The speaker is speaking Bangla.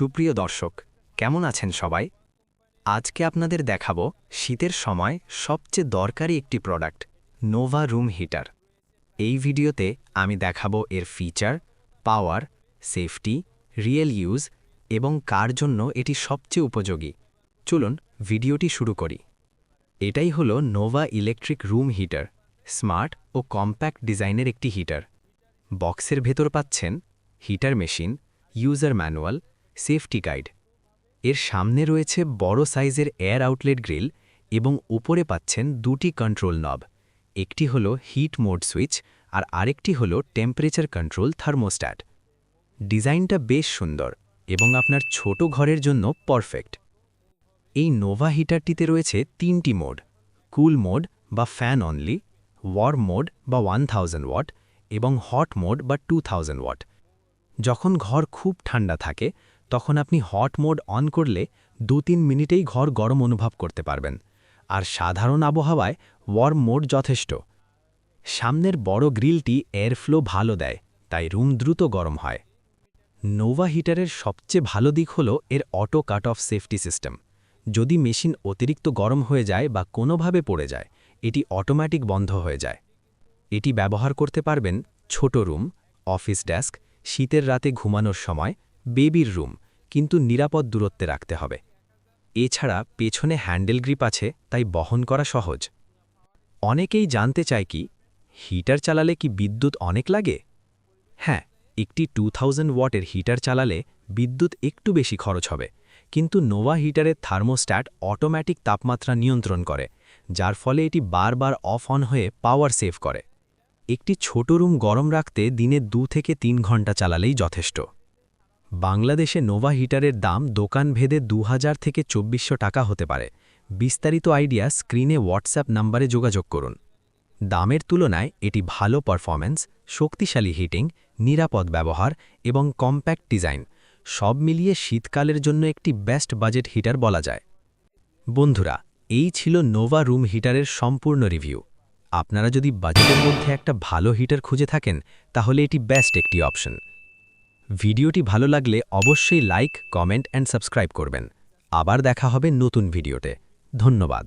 সুপ্রিয় দর্শক, কেমন আছেন সবাই? আজকে আপনাদের দেখাবো শীতের সময় সবচেয়ে দরকারি একটি প্রোডাক্ট নোভা রুম হিটার এই ভিডিওতে আমি দেখাবো এর feature power safety real use এবং কার জন্য এটি সবচেয়ে উপযোগী। চলুন ভিডিওটি শুরু করি। এটাই হলো Nova electric room heater smart ও কম্প্যাক্ট ডিজাইনের একটি হিটার বক্সের ভেতর পাচ্ছেন heater machine user manual safety guide. এর সামনে রয়েছে বড় সাইজের এয়ার আউটলেট গ্রিল এবং উপরে পাচ্ছেন দুটি কন্ট্রোল নব। একটি হল হিট মোড সুইচ আর আরেকটি হল টেম্পারেচার কন্ট্রোল থার্মোস্ট্যাট। ডিজাইনটা বেশ সুন্দর এবং আপনার ছোট ঘরের জন্য পারফেক্ট। এই নোভা হিটারটিতে রয়েছে তিনটি মোড, কুল মোড বা ফ্যান অনলি, ওয়ার্ম মোড বা ওয়ান ওয়াট এবং হট মোড বা টু ওয়াট। যখন ঘর খুব ঠান্ডা থাকে তখন আপনি হট মোড অন করলে দু তিন মিনিটেই ঘর গরম অনুভব করতে পারবেন। আর সাধারণ আবহাওয়ায় ওয়ার্ম মোড যথেষ্ট। সামনের বড় গ্রিলটি এয়ারফ্লো ভালো দেয়, তাই রুম দ্রুত গরম হয়। নোভা হিটারের সবচেয়ে ভালো দিক হল এর auto cut off safety system. যদি মেশিন অতিরিক্ত গরম হয়ে যায় বা কোনোভাবে পড়ে যায়, এটি অটোম্যাটিক বন্ধ হয়ে যায়। এটি ব্যবহার করতে পারবেন ছোট রুম, অফিস ডেস্ক, শীতের রাতে ঘুমানোর সময়, বেবির রুম। কিন্তু নিরাপদ দূরত্বে রাখতে হবে। এছাড়া পেছনে হ্যান্ডেল গ্রিপ আছে, তাই বহন করা সহজ। অনেকেই জানতে চায় কি, হিটার চালালে কি বিদ্যুৎ অনেক লাগে? হ্যাঁ একটি টু থাউজেন্ড ওয়াটের হিটার চালালে বিদ্যুৎ একটু বেশি খরচ হবে, কিন্তু নোভা হিটারের থার্মোস্ট্যাট অটোম্যাটিক তাপমাত্রা নিয়ন্ত্রণ করে, যার ফলে এটি বারবার অফ অন হয়ে পাওয়ার সেভ করে। একটি ছোট রুম গরম রাখতে দিনে দু থেকে তিন ঘণ্টা চালালেই যথেষ্ট। বাংলাদেশে নোভা হিটারের দাম দোকান ভেদে দু থেকে চব্বিশশো টাকা হতে পারে। বিস্তারিত আইডিয়া স্ক্রিনে হোয়াটসঅ্যাপ নাম্বারে যোগাযোগ করুন। দামের তুলনায় এটি ভালো পারফরম্যান্স, শক্তিশালী হিটিং, নিরাপদ ব্যবহার এবং কম্প্যাক্ট ডিজাইন। সব মিলিয়ে শীতকালের জন্য একটি বেস্ট বাজেট হিটার বলা যায়। বন্ধুরা, এই ছিল নোভা রুম হিটারের সম্পূর্ণ রিভিউ। আপনারা যদি বাজেটের মধ্যে একটা ভালো হিটার খুঁজে থাকেন, তাহলে এটি বেস্ট একটি অপশন। ভিডিওটি ভালো লাগলে অবশ্যই লাইক, কমেন্ট অ্যান্ড সাবস্ক্রাইব করবেন। আবার দেখা হবে নতুন ভিডিওতে। ধন্যবাদ।